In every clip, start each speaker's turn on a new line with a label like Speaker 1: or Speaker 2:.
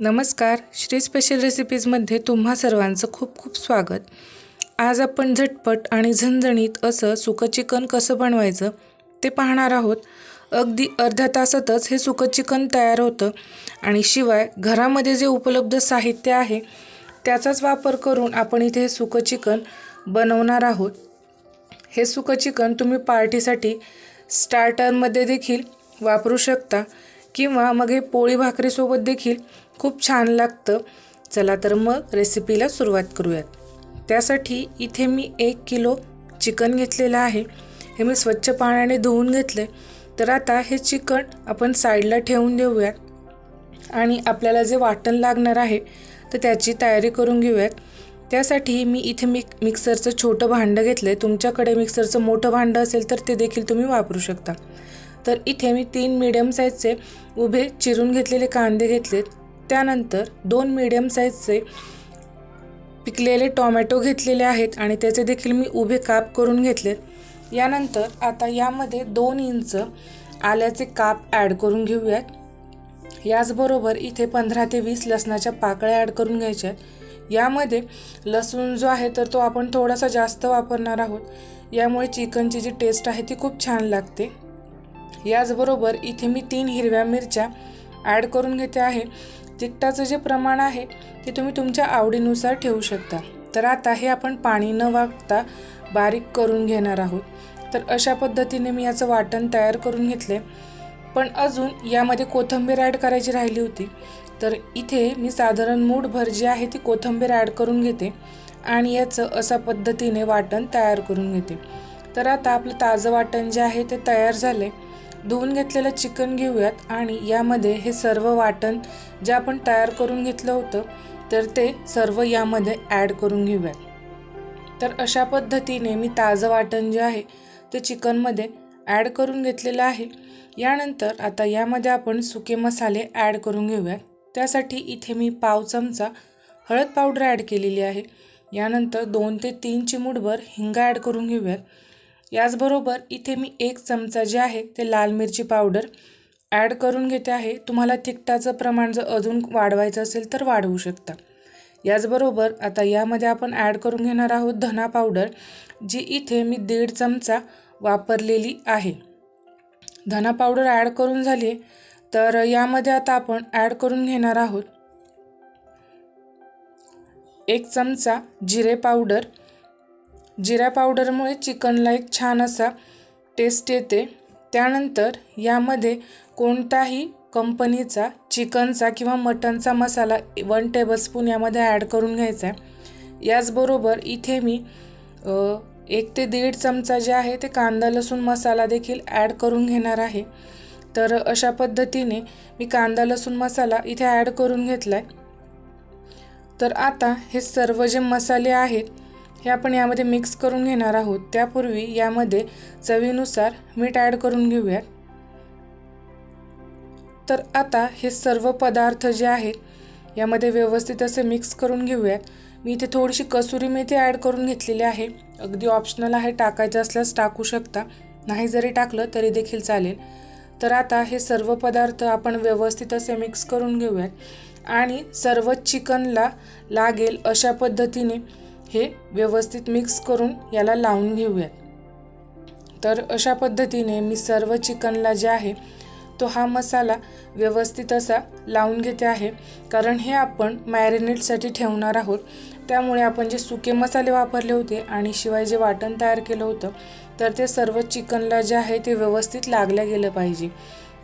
Speaker 1: नमस्कार. श्री स्पेशल रेसिपीजमध्ये तुम्हा सर्वांचं खूप खूप स्वागत. आज आपण झटपट आणि झणझणीत असं सुकं चिकन कसं बनवायचं ते पाहणार आहोत. अगदी अर्ध्या तासातच हे सुकं चिकन तयार होतं आणि शिवाय घरामध्ये जे उपलब्ध साहित्य आहे त्याचाच वापर करून आपण इथे हे सुकं चिकन बनवणार आहोत. हे सुकं चिकन तुम्ही पार्टीसाठी स्टार्टरमध्ये देखील वापरू शकता किंवा मग हे पोळी भाकरीसोबत देखील खूप छान लागतं. चला तर मग रेसिपीला सुरुवात करूयात. त्यासाठी इथे मी एक किलो चिकन घेतलेलं आहे. हे मी स्वच्छ पाण्याने धुवून घेतले तर आता हे चिकन आपण साईडला ठेवून देऊयात. आणि आपल्याला जे वाटण लागणार आहे तर त्याची तयारी करून घेऊयात. त्यासाठी मी इथे मिक मिक्सरचं छोटं भांडं घेतलं आहे तुमच्याकडे मिक्सरचं मोठं भांडं असेल तर ते देखील तुम्ही वापरू शकता. तर इथे मी तीन मीडियम साईजचे उभे चिरून घेतलेले कांदे घेतलेत. त्यानंतर दोन मीडियम साईजचे पिकलेले टॉमॅटो घेतलेले आहेत आणि त्याचे देखील मी उभे काप करून घेतलेत यानंतर आता यामध्ये दोन इंच आल्याचे काप ॲड करून घेऊयात. याचबरोबर इथे पंधरा ते वीस लसणाच्या पाकळ्या ॲड करून घ्यायच्या आहेत. यामध्ये लसूण जो आहे तर तो आपण थोडासा जास्त वापरणार आहोत. यामुळे चिकनची जी टेस्ट आहे ती खूप छान लागते. याचबरोबर इथे मी तीन हिरव्या मिरच्या ॲड करून घेते आहे. तिखटाचं जे प्रमाण आहे ते तुम्ही तुमच्या आवडीनुसार ठेवू शकता. तर आता हे आपण पाणी न वागता बारीक करून घेणार आहोत. तर अशा पद्धतीने मी याचं वाटण तयार करून घेतले. पण अजून यामध्ये कोथिंबीर ॲड करायची राहिली होती. तर इथे मी साधारण मूठभर जी आहे ती कोथिंबीर ॲड करून घेते आणि याचं अशा पद्धतीने वाटण तयार करून घेते. तर आता आपलं ताजं वाटण जे आहे ते तयार झाले धुवून घेतलेलं चिकन घेऊयात आणि यामध्ये हे सर्व वाटण जे आपण तयार करून घेतलं होतं तर ते सर्व यामध्ये ॲड करून घेऊयात. तर अशा पद्धतीने मी ताजं वाटण जे आहे ते चिकनमध्ये ॲड करून घेतलेलं आहे. यानंतर आता यामध्ये आपण सुके मसाले ॲड करून घेऊयात. त्यासाठी इथे मी पाव चमचा हळद पावडर ॲड केलेली आहे. यानंतर दोन ते तीन चिमूटभर हिंगा ॲड करून घेऊयात. याचबरोबर इथे मी एक चमचा जे आहे ते लाल मिरची पावडर ॲड करून घेते आहे. तुम्हाला तिखटाचं प्रमाण जर अजून वाढवायचं असेल तर वाढवू शकता. याचबरोबर आता यामध्ये आपण ॲड करून घेणार आहोत धना पावडर जी इथे मी दीड चमचा वापरलेली आहे. धना पावडर ॲड करून झाली तर यामध्ये आता आपण ॲड करून घेणार आहोत एक चमचा जिरे पावडर जिरा पावडरमुळे चिकनला एक छान असा टेस्ट येते. त्यानंतर यामध्ये कोणताही कंपनीचा चिकनचा किंवा मटनचा मसाला वन टेबलस्पून यामध्ये ॲड करून घ्यायचा आहे. याचबरोबर इथे मी एक ते दीड चमचा जे आहे ते कांदा लसूण मसाला देखील ॲड करून घेणार आहे. तर अशा पद्धतीने मी कांदा लसूण मसाला इथे ॲड करून घेतला आहे तर आता हे सर्व जे मसाले आहेत हे आपण यामध्ये मिक्स करून घेणार आहोत. त्यापूर्वी यामध्ये चवीनुसार मीठ ॲड करून घेऊयात. तर आता हे सर्व पदार्थ जे आहेत यामध्ये व्यवस्थित असे मिक्स करून घेऊयात. मी इथे थोडीशी कसुरी मेथी ॲड करून घेतलेली आहे. अगदी ऑप्शनल आहे टाकायचं असल्यास टाकू शकता. नाही जरी टाकलं तरी देखील चालेल. तर आता हे सर्व पदार्थ आपण व्यवस्थित असे मिक्स करून घेऊयात. आणि सर्व चिकनला लागेल अशा पद्धतीने हे व्यवस्थित मिक्स करून याला लावून घेऊयात. तर अशा पद्धतीने मी सर्व चिकनला जे आहे तो हा मसाला व्यवस्थित असा लावून घेते आहे. कारण हे आपण मॅरिनेटसाठी ठेवणार आहोत. त्यामुळे आपण जे सुके मसाले वापरले होते आणि शिवाय जे वाटण तयार केलं होतं तर ते सर्व चिकनला जे आहे ते व्यवस्थित लागलं गेलं पाहिजे.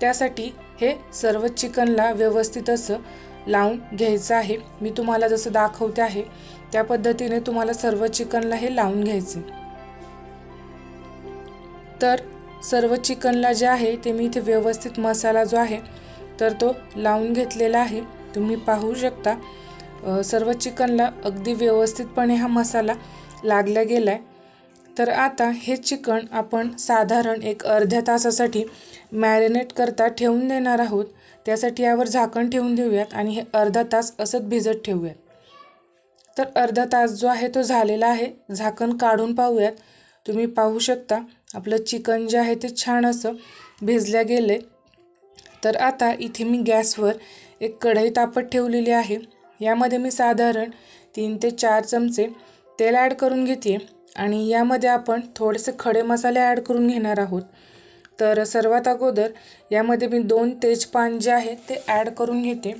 Speaker 1: त्यासाठी हे सर्व चिकनला व्यवस्थित असं लावून घ्यायचं आहे. मी तुम्हाला जसं दाखवते आहे त्या पद्धतीने तुम्हाला सर्व चिकनला हे लावून घ्यायचे. तर सर्व चिकनला जे आहे ते मी इथे व्यवस्थित मसाला जो आहे तर तो लावून घेतलेला आहे. तुम्ही पाहू शकता सर्व चिकनला अगदी व्यवस्थितपणे हा मसाला लागला गेला आहे तर आता हे चिकन आपण साधारण एक अर्ध्या तासासाठी मॅरिनेट करता ठेवून देणार आहोत. त्यासाठी यावर झाकण ठेवून देऊयात आणि हे अर्धा तास असंच भिजत ठेवूयात. तर अर्धा तास जो आहे तो झालेला आहे. झाकण काढून पाहूयात. तुम्ही पाहू शकता आपलं चिकन जे आहे ते छान असं भिजल्या गेले. तर आता इथे मी गॅसवर एक कढई तापत ठेवलेली आहे. यामध्ये मी साधारण तीन ते चार चमचे तेल ॲड करून घेते आणि यामध्ये आपण थोडेसे खडे मसाले ॲड करून घेणार आहोत. तर सर्वात अगोदर यामध्ये मी दोन तेजपान जे आहे ते ॲड करून घेते.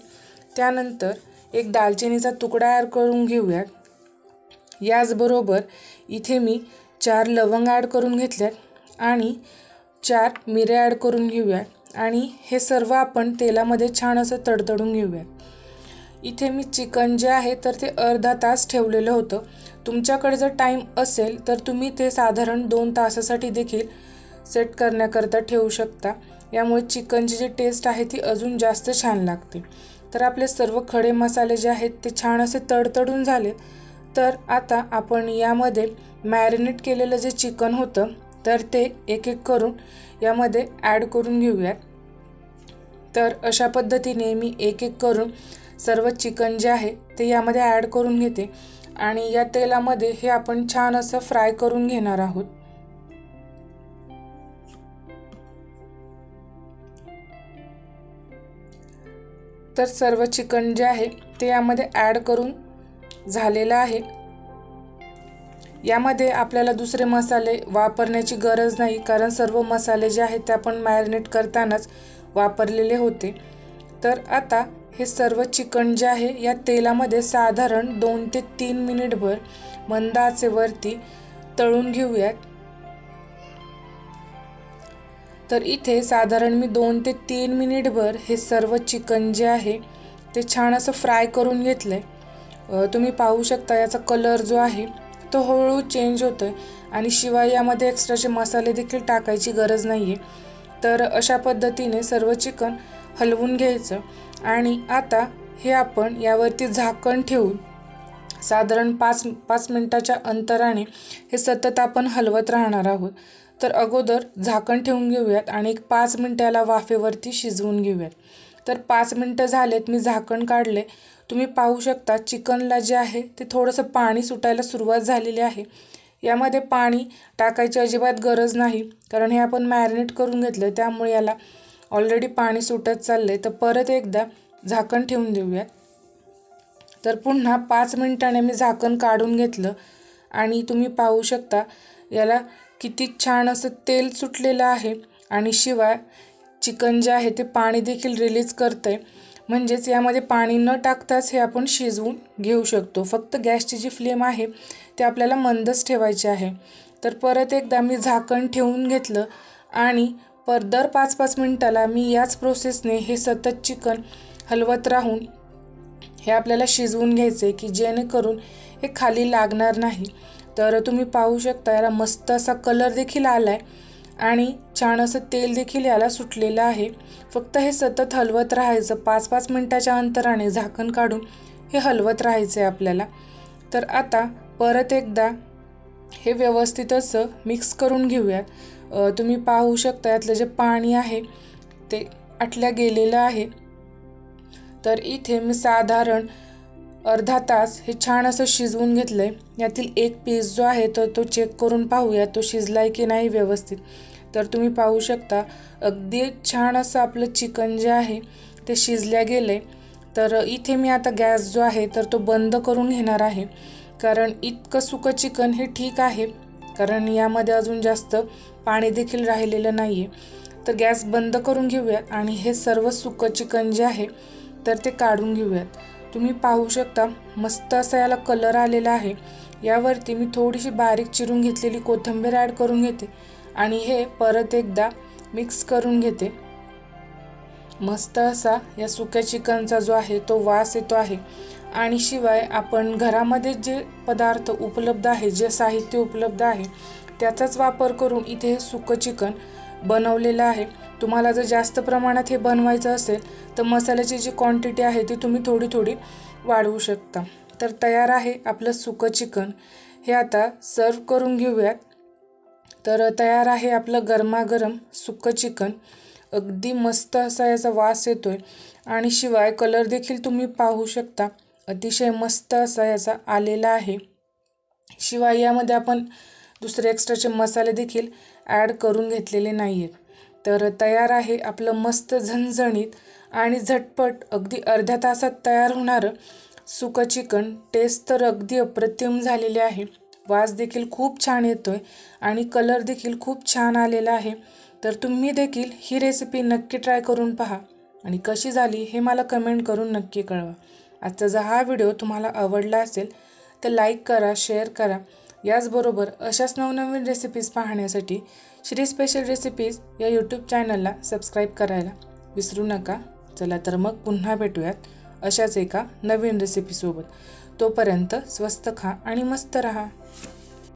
Speaker 1: त्यानंतर एक दालचिनीचा तुकडा ॲड करून घेऊयात. याचबरोबर इथे मी चार लवंग ॲड करून घेतल्यात आणि चार मिरे ॲड करून घेऊयात. आणि हे सर्व आपण तेलामध्ये छान असं तडतडून घेऊयात. इथे मी चिकन जे आहे तर ते अर्धा तास ठेवलेलं होतं. तुमच्याकडे जर टाईम असेल तर तुम्ही ते साधारण दोन तासासाठी देखील सेट करण्याकरता ठेवू शकता. यामुळे चिकनची जी टेस्ट आहे ती अजून जास्त छान लागते. तर आपले सर्व खडे मसाले जे आहेत ते छान असे तडतडून झाले. तर आता आपण यामध्ये मॅरिनेट केलेलं जे चिकन होतं तर ते एक एक करून यामध्ये ॲड करून घेऊयात. तर अशा पद्धतीने मी एक एक करून सर्व चिकन जे आहे ते यामध्ये ॲड करून घेते. आणि या तेलामध्ये हे आपण छान असं फ्राय करून घेणार आहोत. तर सर्व चिकन जे आहे ते यामध्ये ॲड करून झालेलं आहे. यामध्ये आपल्याला दुसरे मसाले वापरण्याची गरज नाही कारण सर्व मसाले जे आहेत ते आपण मॅरिनेट करतानाच वापरलेले होते. तर आता हे सर्व चिकन जे आहे या तेलामध्ये साधारण दोन ते तीन मिनिटभर मंद आचेवरती तळून घेऊयात. तर इथे साधारण मी दोन ते तीन मिनिटभर हे सर्व चिकन जे आहे ते छान असं फ्राय करून घेतलं आहे तुम्ही पाहू शकता याचा कलर जो आहे तो हळूहळू चेंज होतो आहे आणि शिवाय यामध्ये एक्स्ट्राचे मसाले देखील टाकायची गरज नाही आहे तर अशा पद्धतीने सर्व चिकन हलवून घ्यायचं आणि आता हे आपण यावरती झाकण ठेवून साधारण पाच पाच मिनटाच्या अंतराने हे सतत आपण हलवत राहणार आहोत. तर अगोदर झाकण ठेवून घेऊयात आणि एक पाच मिनटाला वाफेवरती शिजवून घेऊयात. तर पाच मिनटं झालेत मी झाकण काढले. तुम्ही पाहू शकता चिकनला जे आहे ते थोडंसं पाणी सुटायला सुरुवात झालेली आहे. यामध्ये पाणी टाकायची अजिबात गरज नाही कारण हे आपण मॅरिनेट करून घेतलं त्यामुळे याला ऑलरेडी पाणी सुटत चाललं आहे तर परत एकदा झाकण ठेवून देऊयात. तर पुन्हा पाच मिनिटाने मी झाकण काढून घेतलं आणि तुम्ही पाहू शकता याला किती छान असं तेल सुटलेलं आहे. आणि शिवाय चिकन जे आहे ते पाणी देखील रिलीज करतं आहे म्हणजेच यामध्ये पाणी न टाकताच हे आपण शिजवून घेऊ शकतो. फक्त गॅसची जी फ्लेम आहे ते आपल्याला मंदच ठेवायची आहे. तर परत एकदा मी झाकण ठेवून घेतलं आणि पर दर पाच पाच मिनटाला मी याच प्रोसेसने हे सतत चिकन हलवत राहून हे आपल्याला शिजवून घ्यायचं आहे की जेणेकरून हे खाली लागणार नाही. तर तुम्ही पाहू शकता याला मस्त असा कलर देखील आला आहे आणि छान असं तेल देखील याला सुटलेलं आहे. फक्त हे सतत हलवत राहायचं पाच पाच मिनटाच्या अंतराने झाकण काढून हे हलवत राहायचं आहे आपल्याला. तर आता परत एकदा हे व्यवस्थित असं मिक्स करून घेऊयात तुम्ही पाहू शकता यातलं जे पाणी आहे ते आटल्या गेलेलं आहे. तर इथे मी साधारण अर्धा तास हे छान असं शिजवून घेतलं आहे यातील एक पीस जो आहे तर तो चेक करून पाहूया तो शिजला आहे की नाही व्यवस्थित. तर तुम्ही पाहू शकता अगदी छान असं आपलं चिकन जे आहे ते शिजल्या गेले तर इथे मी आता गॅस जो आहे तर तो बंद करून घेणार आहे. कारण इतकं सुकं चिकन हे ठीक आहे. कारण यामध्ये अजून जास्त पाणी देखील राहिलेलं नाही आहे तर गॅस बंद करून घेऊयात आणि हे सर्व सुकं चिकन जे आहे तर ते काढून घेऊयात. तुम्ही पाहू शकता मस्त असा याला कलर आलेला आहे. यावरती मी थोडीशी बारीक चिरून घेतलेली कोथिंबीर ॲड करून घेते आणि हे परत एकदा मिक्स करून घेते. मस्त असा या सुक्या चिकनचा जो आहे तो वास येतो आहे. आणि शिवाय आपण घरामध्ये जे पदार्थ उपलब्ध आहे जे साहित्य उपलब्ध आहे त्याचाच वापर करून इथे हे सुकं चिकन बनवलेलं आहे. तुम्हाला जर जास्त प्रमाणात हे बनवायचं असेल तर मसाल्याची जी क्वांटिटी आहे ती तुम्ही थोडी थोडी वाढवू शकता. तर तयार आहे आपलं सुकं चिकन. हे आता सर्व करून घेऊयात. तर तयार आहे आपलं गरमागरम सुकं चिकन. अगदी मस्त असा याचा वास येतो आहे आणि शिवाय कलर देखील तुम्ही पाहू शकता. अतिशय मस्त असा याचा आलेला आहे. शिवाय यामध्ये आपण दुसरे एक्स्ट्राचे मसाले देखील ॲड करून घेतलेले नाही आहेत तर तयार आहे आपलं मस्त झणझणीत आणि झटपट अगदी अर्ध्या तासात तयार होणारं सुकं चिकन. टेस्ट तर अगदी अप्रतिम झालेली आहे. वास देखील खूप छान येतो आहे आणि कलर देखील खूप छान आलेला आहे. तर तुम्ही देखील ही रेसिपी नक्की ट्राय करून पहा. आणि कशी झाली हे मला कमेंट करून नक्की कळवा. आजचा जर हा व्हिडिओ तुम्हाला आवडला असेल तर लाईक करा शेअर करा. याचबरोबर अशाच नवनवीन रेसिपीज पाहण्यासाठी श्री स्पेशल रेसिपीज या यूट्यूब चॅनलला सबस्क्राईब करायला विसरू नका. चला तर मग पुन्हा भेटूयात अशाच एका नवीन रेसिपीसोबत तोपर्यंत स्वस्त खा आणि मस्त रहा.